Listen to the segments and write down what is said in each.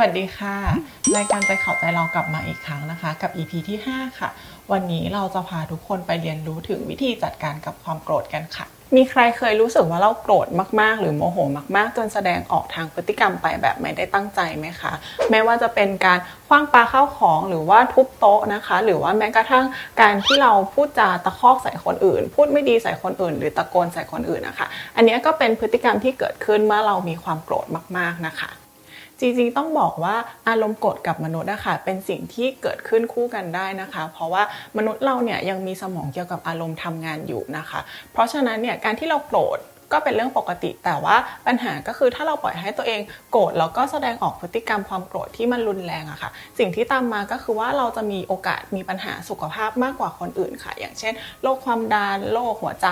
วัสดีค่ะ รายการใจเขาใจเรากลับมาอีกครั้งนะคะ กับ EP ที่ 5 ค่ะ วันนี้เราจะพาทุกคนไปเรียนรู้ถึงวิธีจัดการกับความโกรธกันค่ะ มีใครเคยรู้สึกว่าเราโกรธมากๆ หรือโมโหมากๆ จนแสดงออกทางพฤติกรรมไปแบบไม่ได้ตั้งใจไหมคะ ไม่ว่าจะเป็นการคว้างปลาข้าวของหรือว่าทุบโต๊ะนะคะ หรือว่าแม้กระทั่งการที่เราพูดจาตะคอกใส่คนอื่น พูดไม่ดีใส่คนอื่น หรือตะโกนใส่คนอื่นนะคะ อันนี้ก็เป็นพฤติกรรมที่เกิดขึ้นเมื่อเรามีความโกรธมากๆนะคะ จริงๆต้องบอกว่าอารมณ์โกรธกับมนุษย์นะคะเป็นสิ่งที่เกิดขึ้นคู่กันได้นะคะ เพราะว่ามนุษย์เราเนี่ยยังมีสมองเกี่ยวกับอารมณ์ทำงานอยู่นะคะ เพราะฉะนั้นเนี่ยการที่เราโกรธก็เป็นเรื่องปกติแต่ว่าปัญหาก็คือถ้าเราปล่อยให้ตัวเองโกรธแล้วก็แสดงออกพฤติกรรมความโกรธที่มันรุนแรงอะค่ะ สิ่งที่ตามมาก็คือว่าเราจะมีโอกาสมีปัญหาสุขภาพมากกว่าคนอื่นค่ะ อย่างเช่นโรคความดันโรคหัวใจ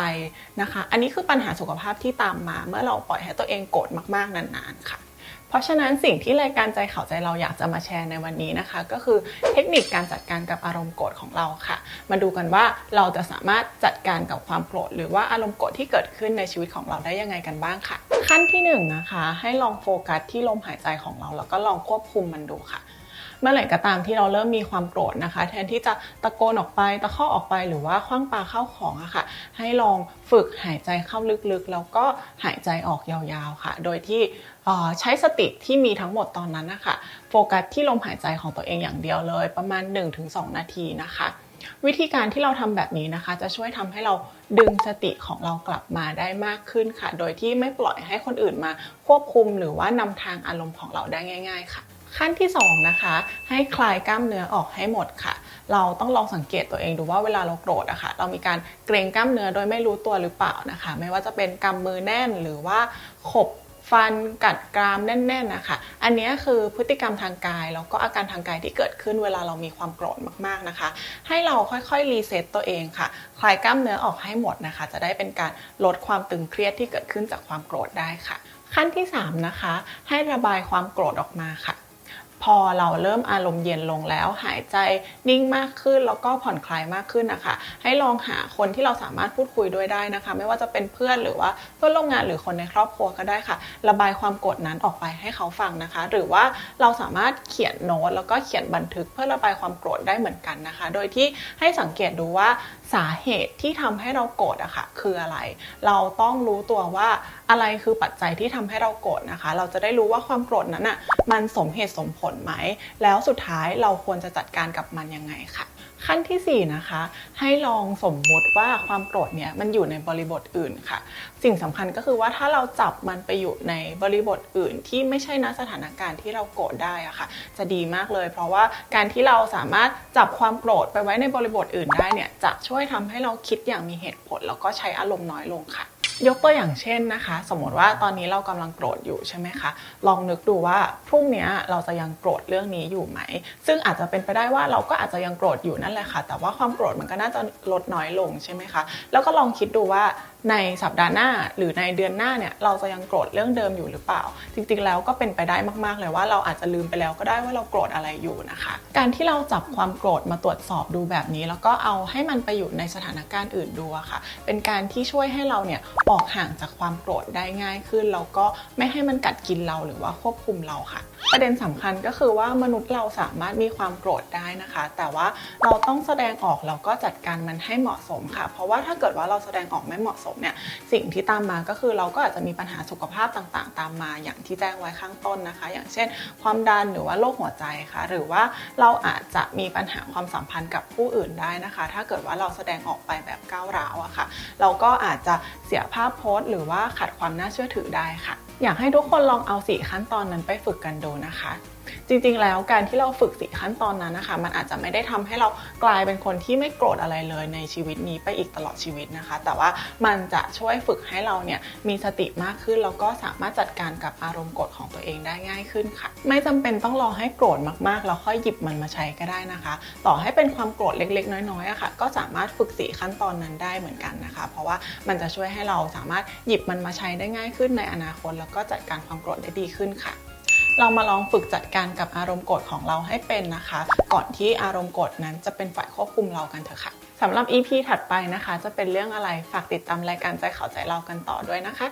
นะคะ อันนี้คือปัญหาสุขภาพที่ตามมา เมื่อเราปล่อยให้ตัวเองโกรธมากๆนานๆค่ะ เพราะฉะนั้นสิ่งที่รายการใจเขาใจเราอยากจะมาแชร์ในวันนี้นะคะ ก็คือเทคนิคการจัดการกับอารมณ์โกรธของเราค่ะ มาดูกันว่าเราจะสามารถจัดการกับความโกรธหรือว่าอารมณ์โกรธที่เกิดขึ้นในชีวิตของเราได้ยังไงกันบ้างค่ะ ขั้นที่หนึ่งนะคะให้ลองโฟกัสที่ลมหายใจของเราแล้วก็ลองควบคุมมันดูค่ะ เมื่อไหร่ก็ตามที่เราเริ่มมีความโกรธนะคะ แทนที่จะตะโกนออกไปตะคอกออกไปหรือว่าคว้างปาเข้าของอะค่ะ ให้ลองฝึกหายใจเข้าลึกๆ แล้วก็หายใจออกยาวๆค่ะ โดยที่ใช้สติที่มีทั้งหมดตอนนั้นนะคะโฟกัสที่ลมหายใจของตัวเองอย่างเดียวเลย ประมาณ 1-2 นาทีนะคะวิธีการที่เราทำแบบนี้นะคะ จะช่วยทำให้เราดึงสติของเรากลับมาได้มากขึ้นค่ะ โดยที่ไม่ปล่อยให้คนอื่นมาควบคุมหรือว่านำทางอารมณ์ของเราได้ง่าย ๆ ค่ะ ขั้นที่สองนะคะให้คลายกล้ามเนื้อออกให้หมดค่ะ เราต้องลองสังเกตตัวเองดูว่าเวลาเราโกรธอะค่ะเรามีการเกรงกล้ามเนื้อโดยไม่รู้ตัวหรือเปล่านะคะ ไม่ว่าจะเป็นกำมือแน่นหรือว่าขบฟันกัดกรามแน่นๆนะคะ อันนี้คือพฤติกรรมทางกายแล้วก็อาการทางกายที่เกิดขึ้นเวลาเรามีความโกรธมากๆนะคะ ให้เราค่อยๆรีเซ็ตตัวเองค่ะ คลายกล้ามเนื้อออกให้หมดนะคะ จะได้เป็นการลดความตึงเครียดที่เกิดขึ้นจากความโกรธได้ค่ะ ขั้นที่สามนะคะให้ระบายความโกรธออกมาค่ะ พอเราเริ่มอารมณ์เย็นลงแล้ว หายใจนิ่งมากขึ้นแล้วก็ผ่อนคลายมากขึ้นนะคะ ให้ลองหาคนที่เราสามารถพูดคุยด้วยได้นะคะ ไม่ว่าจะเป็นเพื่อนหรือว่าเพื่อนร่วมงานหรือคนในครอบครัวก็ได้ค่ะ ระบายความโกรธนั้นออกไปให้เขาฟังนะคะ หรือว่าเราสามารถเขียนโน้ตแล้วก็เขียนบันทึกเพื่อระบายความโกรธได้เหมือนกันนะคะ โดยที่ให้สังเกตดูว่าสาเหตุที่ทำให้เราโกรธอะค่ะคืออะไร เราต้องรู้ตัวว่าอะไรคือปัจจัยที่ทำให้เราโกรธนะคะ เราจะได้รู้ว่าความโกรธนั้นอะมันสมเหตุสมผลไหม แล้วสุดท้ายเราควรจะจัดการกับมันยังไงค่ะ ขั้นทีสี่ 4 นะคะ ให้ลองสมมุติว่าความโกรธเนี่ยมันอยู่ในบริบทอื่นค่ะ สิ่งสำคัญก็คือว่าถ้าเราจับมันไปอยู่ในบริบทอื่น ที่ไม่ใช่ณสถานการณ์ที่เราโกรธได้อะค่ะ จะดีมากเลย เพราะว่าการที่เราสามารถจับความโกรธไปไว้ในบริบทอื่นได้เนี่ยจะช่วยทำให้เราคิดอย่างมีเหตุผล แล้วก็ใช้อารมณ์น้อยลงค่ะ ยกตัวอย่างเช่นนะคะ สมมติว่าตอนนี้เรากำลังโกรธอยู่ใช่ไหมคะ ลองนึกดูว่าพรุ่งนี้เราจะยังโกรธเรื่องนี้อยู่ไหม ซึ่งอาจจะเป็นไปได้ว่าเราก็อาจจะยังโกรธอยู่นั่นแหละค่ะ แต่ว่าความโกรธมันก็น่าจะลดน้อยลงใช่ไหมคะ แล้วก็ลองคิดดูว่าในสัปดาห์หน้าหรือในเดือนหน้าเนี่ยเราจะยังโกรธเรื่องเดิมอยู่หรือเปล่า จริงๆ แล้วก็เป็นไปได้มากๆ เลยว่าเราอาจจะลืมไปแล้วก็ได้ว่าเราโกรธอะไรอยู่นะคะ การที่เราจับความโกรธมาตรวจสอบดูแบบนี้ แล้วก็เอาให้มันไปอยู่ในสถานการณ์อื่นดูค่ะ เป็นการที่ช่วยให้เราเนี่ยออกห่างจากความโกรธได้ง่ายขึ้นแล้วก็ไม่ให้มันกัดกินเราหรือว่าควบคุมเราค่ะ ประเด็นสำคัญก็คือว่ามนุษย์เราสามารถมีความโกรธได้นะคะ แต่ว่าเราต้องแสดงออกแล้วก็จัดการมันให้เหมาะสมค่ะ เพราะว่าถ้าเกิดว่าเราแสดงออกไม่เหมาะสมเนี่ยสิ่งที่ตามมาก็คือเราก็อาจจะมีปัญหาสุขภาพต่างๆ ตามมาอย่างที่แจ้งไว้ข้างต้นนะคะ อย่างเช่น ความดันหรือว่าโรคหัวใจค่ะ หรือว่าเราอาจจะมีปัญหาความสัมพันธ์กับผู้อื่นได้นะคะ ถ้าเกิดว่าเราแสดงออกไปแบบก้าวร้าวอะค่ะ เราก็อาจจะเสียภาพโพสต์ หรือว่าขัดความน่าเชื่อถือได้ค่ะ อยากให้ทุกคนลองเอาสี่ขั้นตอนนั้นไปฝึกกันดูนะคะ จริงๆ แล้วการที่เราฝึกสี่ขั้นตอนนั้นนะคะ มันอาจจะไม่ได้ทำให้เรากลายเป็นคนที่ไม่โกรธอะไรเลยในชีวิตนี้ไปอีกตลอดชีวิตนะคะ แต่ว่ามันจะช่วยฝึกให้เราเนี่ยมีสติมากขึ้นแล้วก็สามารถจัดการกับอารมณ์โกรธของตัวเองได้ง่ายขึ้นค่ะ ไม่จำเป็นต้องรอให้โกรธมากๆ แล้วค่อยหยิบมันมาใช้ก็ได้นะคะ ต่อให้เป็นความโกรธเล็ก ๆ น้อยๆอะค่ะ ก็สามารถฝึกสี่ขั้นตอนนั้นได้เหมือนกันนะคะ เพราะว่ามันจะช่วยให้เราสามารถหยิบมันมาใช้ได้ง่ายขึ้นในอนาคต แล้วก็จัดการความโกรธได้ดีขึ้นค่ะ เรามาลองฝึกจัดการกับอารมณ์โกรธของเราให้เป็นนะคะ ก่อนที่อารมณ์โกรธนั้นจะเป็นฝ่ายควบคุมเรากันเถอะค่ะสำหรับ EP ถัดไปนะคะ จะเป็นเรื่องอะไรฝากติดตามรายการใจเขาใจเรากันต่อด้วยนะคะ